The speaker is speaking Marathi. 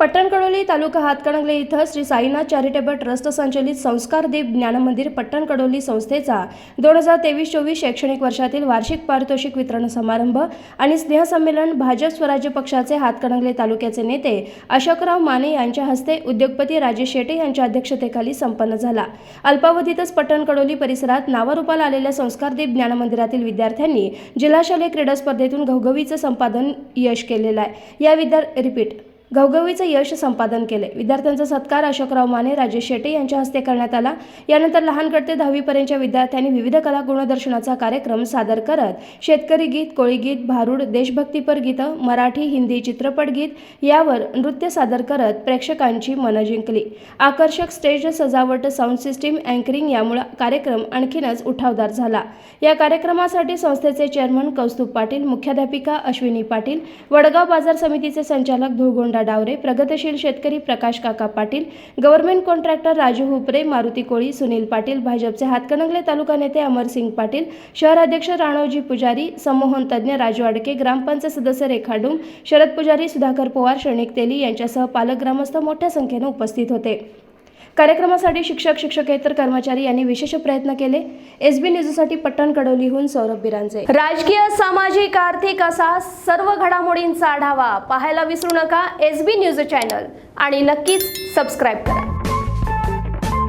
पट्टणकडोली तालुका हातकणंगले इथं श्री साईनाथ चॅरिटेबल ट्रस्ट संचलित संस्कारदीप ज्ञानमंदिर पट्टणकडोली संस्थेचा दोन हजार तेवीस चोवीस शैक्षणिक वर्षातील वार्षिक पारितोषिक वितरण समारंभ आणि स्नेहसंमेलन भाजप स्वराज्य पक्षाचे हातकणंगले तालुक्याचे नेते अशोकराव माने यांच्या हस्ते उद्योगपती राजेश शेटे यांच्या अध्यक्षतेखाली संपन्न झाला. अल्पावधीतच पट्टणकडोली परिसरात नावारूपाला आलेल्या संस्कारदीप ज्ञानमंदिरातील विद्यार्थ्यांनी जिल्हाशालेय क्रीडा स्पर्धेतून घवघवीचं संपादन यश केलेलं आहे. या विद्या रिपीट. घवघवीचं यश संपादन केले. विद्यार्थ्यांचा सत्कार अशोकराव माने राजेश शेटे यांच्या हस्ते करण्यात आला. यानंतर लहानगड ते दहावीपर्यंतच्या विद्यार्थ्यांनी विविध कला गुणदर्शनाचा कार्यक्रम सादर करत शेतकरी गीत कोळी गीत भारूड देशभक्तीपर गीतं मराठी हिंदी चित्रपट गीत यावर नृत्य सादर करत प्रेक्षकांची मनं जिंकली. आकर्षक स्टेज सजावट साऊंड सिस्टीम अँकरिंग यामुळे कार्यक्रम आणखीनच उठावदार झाला. या कार्यक्रमासाठी संस्थेचे चेअरमन कौस्तुभ पाटील मुख्याध्यापिका अश्विनी पाटील वडगाव बाजार समितीचे संचालक धुळगोंडा डावरे प्रगतशील शेतकरी प्रकाश काका पाटील गव्हर्नमेंट कॉन्ट्रॅक्टर राजू हुपरे मारुती कोळी सुनील पाटील भाजपचे हातकणंगले तालुका नेते अमरसिंग पाटील शहर अध्यक्ष राणवजी पुजारी संमोहन तज्ज्ञ राजू आडके ग्रामपंचायत सदस्य रेखा डुंग शरद पुजारी सुधाकर पवार शणिक तेली यांच्यासह पालक ग्रामस्थ मोठ्या संख्येने उपस्थित होते. कार्यक्रमासाठी शिक्षक शिक्षकेतर कर्मचारी यांनी विशेष प्रयत्न केले. एस बी न्यूजसाठी पट्टण कडोलीहून सौरभ बिरांचे राजकीय सामाजिक आर्थिक असा सर्व घडामोडींचा आढावा पाहायला विसरू नका एस बी न्यूज चॅनल आणि नक्कीच सबस्क्राईब करा.